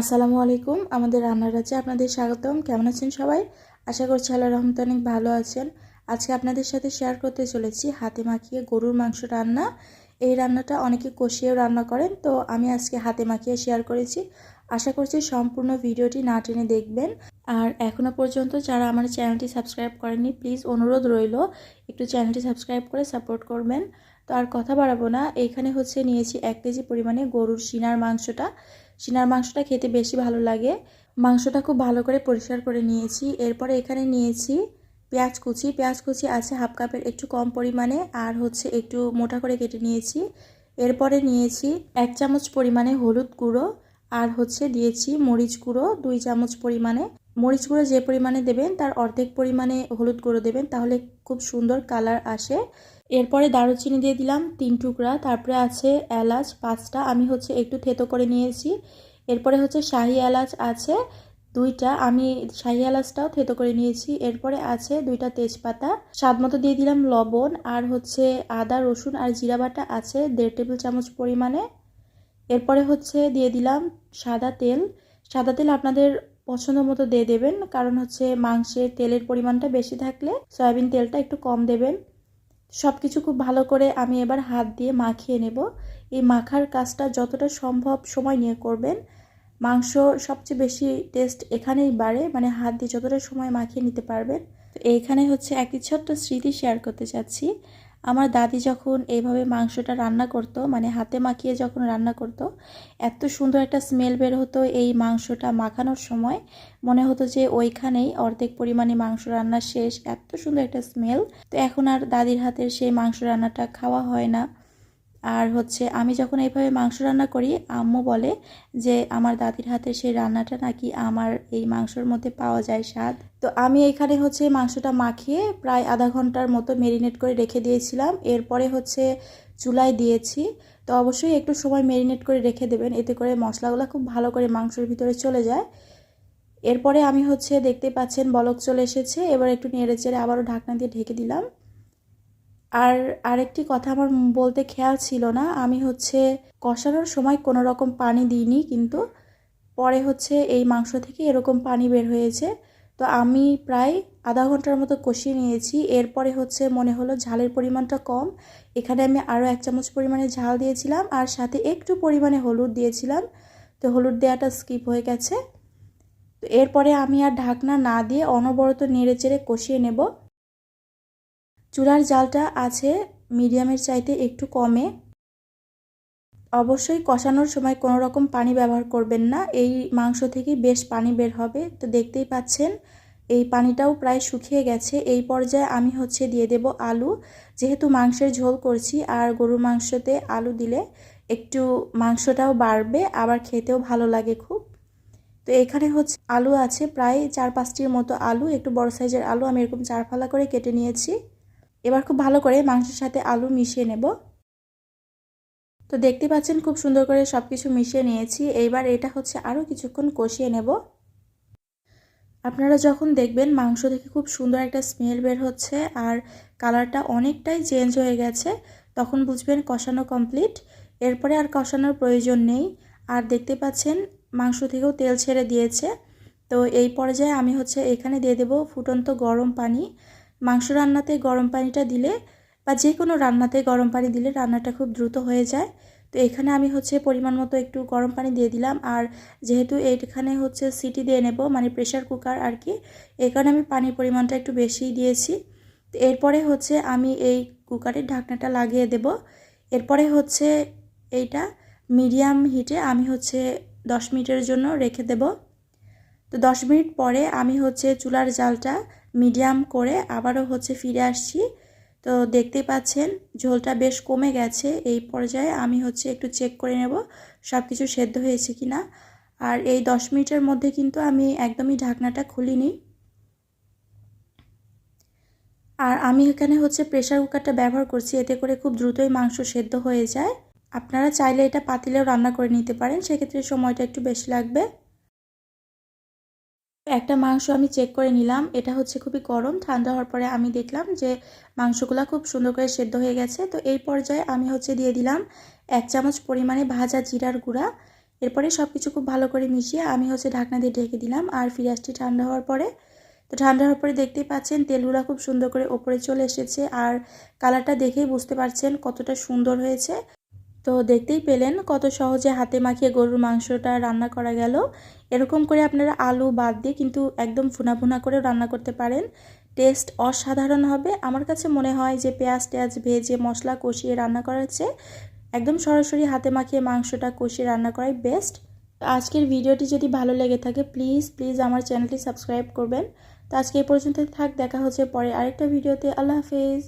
আসসালামু আলাইকুম, আমাদের রান্নার রাজ্যে আপনাদের স্বাগতম। কেমন আছেন সবাই? আশা করছি আল্লাহ রহমত অনেক ভালো আছেন। আজকে আপনাদের সাথে শেয়ার করতে চলেছি হাতে মাখিয়ে গরুর মাংস রান্না। এই রান্নাটা অনেকে কষিয়েও রান্না করেন, তো আমি আজকে হাতে মাখিয়ে শেয়ার করেছি। আশা করছি সম্পূর্ণ ভিডিওটি না টেনে দেখবেন। আর এখনও পর্যন্ত যারা আমার চ্যানেলটি সাবস্ক্রাইব করেনি প্লিজ অনুরোধ রইল, একটু চ্যানেলটি সাবস্ক্রাইব করে সাপোর্ট করবেন। তো আর কথা বাড়াবো না এইখানে হচ্ছে নিয়েছি এক কেজি পরিমাণে গরুর সিনার মাংসটা। সিনার মাংসটা খেতে বেশি ভালো লাগে। মাংসটা খুব ভালো করে পরিষ্কার করে নিয়েছি। এরপরে এখানে নিয়েছি পেঁয়াজ কুচি। পেঁয়াজ কুচি আছে হাফ কাপের একটু কম পরিমাণে আর হচ্ছে একটু মোটা করে কেটে নিয়েছি। এরপরে নিয়েছি এক চামচ পরিমাণে হলুদ গুঁড়ো আর হচ্ছে দিয়েছি মরিচ গুঁড়ো দুই চামচ পরিমাণে। মরিচ গুঁড়ো যে পরিমাণে দেবেন, তার অর্ধেক পরিমাণে হলুদ গুঁড়ো দেবেন, তাহলে খুব সুন্দর কালার আসে। এরপরে দারুচিনি দিয়ে দিলাম তিন টুকরা, তারপরে আছে এলাচ পাঁচটা, আমি হচ্ছে একটু থেতো করে নিয়েছি। এরপরে হচ্ছে শাহি এলাচ আছে দুইটা, আমি শাহি এলাচটাও থেতো করে নিয়েছি। এরপরে আছে দুইটা তেজপাতা, স্বাদ মতো দিয়ে দিলাম লবণ, আর হচ্ছে আদা, রসুন আর জিরা বাটা আছে দেড় টেবিল চামচ পরিমাণে। এরপরে হচ্ছে দিয়ে দিলাম সাদা তেল। সাদা তেল আপনাদের পছন্দ মতো দিয়ে দেবেন। কারণ হচ্ছে মাংসের তেলের পরিমাণটা বেশি থাকলে সয়াবিন তেলটা একটু কম দেবেন। সব কিছু খুব ভালো করে আমি এবার হাত দিয়ে মাখিয়ে নেব। এই মাখার কাজটা যতটা সম্ভব সময় নিয়ে করবেন। মাংস সবচেয়ে বেশি টেস্ট এখানেই বাড়ে মানে হাত দিয়ে যতটা সময় মাখিয়ে নিতে পারবেন। তো এইখানে হচ্ছে একটি ছোট্ট স্মৃতি শেয়ার করতে চাচ্ছি। আমার দাদি যখন এইভাবে মাংসটা রান্না করতো মানে হাতে মাখিয়ে যখন রান্না করতো, এত সুন্দর একটা স্মেল বের হতো এই মাংসটা মাখানোর সময়। মনে হতো যে ওইখানেই অর্ধেক পরিমাণে মাংস রান্না শেষ, এত সুন্দর একটা স্মেল তো এখন আর দাদির হাতের সেই মাংস রান্নাটা খাওয়া হয় না। আর হচ্ছে আমি যখন এইভাবে মাংস রান্না করি, আম্মু বলে যে, আমার দাদির হাতের সেই রান্নাটা নাকি আমার এই মাংসর মধ্যে পাওয়া যায় স্বাদ। তো আমি এখানে হচ্ছে মাংসটা মাখিয়ে প্রায় আধা ঘণ্টার মতো মেরিনেট করে রেখে দিয়েছিলাম। এরপরে হচ্ছে চুলায় দিয়েছি। তো অবশ্যই একটু সময় মেরিনেট করে রেখে দেবেন। এতে করে মশলাগুলো খুব ভালো করে মাংসের ভিতরে চলে যায়। এরপরে আমি হচ্ছে দেখতে পাচ্ছেন বলক চলে এসেছে। এবার একটু নেড়ে চেড়ে আবারও ঢাকনা দিয়ে ঢেকে দিলাম। আর আরেকটি কথা আমার বলতে খেয়াল ছিল না, আমি হচ্ছে কষানোর সময় কোনো রকম পানি দিইনি, কিন্তু পরে হচ্ছে এই মাংস থেকে এরকম পানি বের হয়েছে। তো আমি প্রায় আধা ঘণ্টার মতো কষিয়ে নিয়েছি, এরপরে হচ্ছে মনে হলো ঝালের পরিমাণটা কম। এখানে আমি আরও এক চামচ পরিমাণে ঝাল দিয়েছিলাম, আর সাথে একটু পরিমাণে হলুদ দিয়েছিলাম। তো হলুদ দেওয়াটা স্কিপ হয়ে গেছে। তো এরপরে আমি আর ঢাকনা না দিয়ে অনবরত নেড়ে চেড়ে কষিয়ে নেব। চুলার জালটা আছে মিডিয়ামের চাইতে একটু কমে। অবশ্যই কষানোর সময় কোনো রকম পানি ব্যবহার করবেন না। এই মাংস থেকে বেশ পানি বের হবে। তো দেখতেই পাচ্ছেন, এই পানিটাও প্রায় শুকিয়ে গেছে। এই পর্যায়ে আমি হচ্ছে দিয়ে দেব আলু। যেহেতু মাংসের ঝোল করছি, আর গরুর মাংসতে আলু দিলে একটু মাংসটাও বাড়বে, আবার খেতেও ভালো লাগে খুব। তো এখানে হচ্ছে আলু আছে, প্রায় চার পাঁচটির মতো আলু। একটু বড় সাইজের আলু। আমি এরকম চার ফালা করে কেটে নিয়েছি। এবার খুব ভালো করে মাংসের সাথে আলু মিশিয়ে নেব। তো দেখতে পাচ্ছেন খুব সুন্দর করে সব কিছু মিশিয়ে নিয়েছি। এইবার এটা হচ্ছে আরও কিছুক্ষণ কষিয়ে নেব। আপনারা যখন দেখবেন মাংস থেকে খুব সুন্দর একটা স্মেল বের হচ্ছে আর কালারটা অনেকটাই চেঞ্জ হয়ে গেছে, তখন বুঝবেন কষানো কমপ্লিট। এরপরে আর কষানোর প্রয়োজন নেই। আর দেখতে পাচ্ছেন মাংস থেকেও তেল ছেড়ে দিয়েছে। তো এই পর্যায়ে আমি হচ্ছে এখানে দিয়ে দেব ফুটন্ত গরম পানি। মাংস রান্নাতে গরম পানিটা দিলে বা যে কোনো রান্নাতে গরম পানি দিলে রান্নাটা খুব দ্রুত হয়ে যায়। তো এখানে আমি হচ্ছে পরিমাণ মতো একটু গরম পানি দিয়ে দিলাম। আর যেহেতু এইখানে হচ্ছে সিটি দিয়ে নেব মানে প্রেশার কুকার আর কি এই কারণে আমি পানির পরিমাণটা একটু বেশিই দিয়েছি। তো এরপরে হচ্ছে আমি এই কুকারের ঢাকনাটা লাগিয়ে দেব। এরপরে হচ্ছে এইটা মিডিয়াম হিটে আমি হচ্ছে দশ মিনিটের জন্য রেখে দেব। তো দশ মিনিট পরে আমি হচ্ছে চুলার জালটা মিডিয়াম করে আবারও হচ্ছে ফিরে আসছি। তো দেখতে পাচ্ছেন, ঝোলটা বেশ কমে গেছে। এই পর্যায়ে আমি হচ্ছে একটু চেক করে নেব সব কিছু সেদ্ধ হয়েছে কি না আর এই দশ মিনিটের মধ্যে কিন্তু আমি একদমই ঢাকনাটা খুলিনি। আর আমি এখানে হচ্ছে প্রেশার কুকারটা ব্যবহার করছি, এতে করে খুব দ্রুতই মাংস সেদ্ধ হয়ে যায়। আপনারা চাইলে এটা পাতিলেও রান্না করে নিতে পারেন, সেক্ষেত্রে সময়টা একটু বেশি লাগবে। একটা মাংস আমি চেক করে নিলাম। এটা হচ্ছে খুবই গরম। ঠান্ডা হওয়ার পরে আমি দেখলাম যে মাংসগুলো খুব সুন্দর করে সেদ্ধ হয়ে গেছে। তো এই পর্যায়ে আমি হচ্ছে দিয়ে দিলাম এক চামচ পরিমাণে ভাজা জিরার গুঁড়া। এরপরে সব কিছু খুব ভালো করে মিশিয়ে আমি হচ্ছে ঢাকনা দিয়ে ঢেকে দিলাম আর ফিরে আসছি ঠান্ডা হওয়ার পরে। তো ঠান্ডা হওয়ার পরে দেখতেই পাচ্ছেন তেলগুলো খুব সুন্দর করে ওপরে চলে এসেছে। আর কালারটা দেখেই বুঝতে পারছেন কতটা সুন্দর হয়েছে। তো দেখতেই পেলেন কত সহজে হাতে মাখিয়ে গরুর মাংসটা রান্না করা গেল। এরকম করে আপনারা আলু বাদ দিয়ে কিন্তু একদম ফুনা ফুনা করেও রান্না করতে পারেন। টেস্ট অসাধারণ হবে। আমার কাছে মনে হয় যে পেঁয়াজ টেয়াজ ভেজে মশলা কষিয়ে রান্না করার চেয়ে একদম সরাসরি হাতে মাখিয়ে মাংসটা কষিয়ে রান্না করাই বেস্ট আজকের ভিডিওটি যদি ভালো লেগে থাকে প্লিজ প্লিজ আমার চ্যানেলটি সাবস্ক্রাইব করবেন। তো আজকে এই পর্যন্ত থাক, দেখা হচ্ছে পরে আরেকটা ভিডিওতে। আল্লাহ হাফেজ।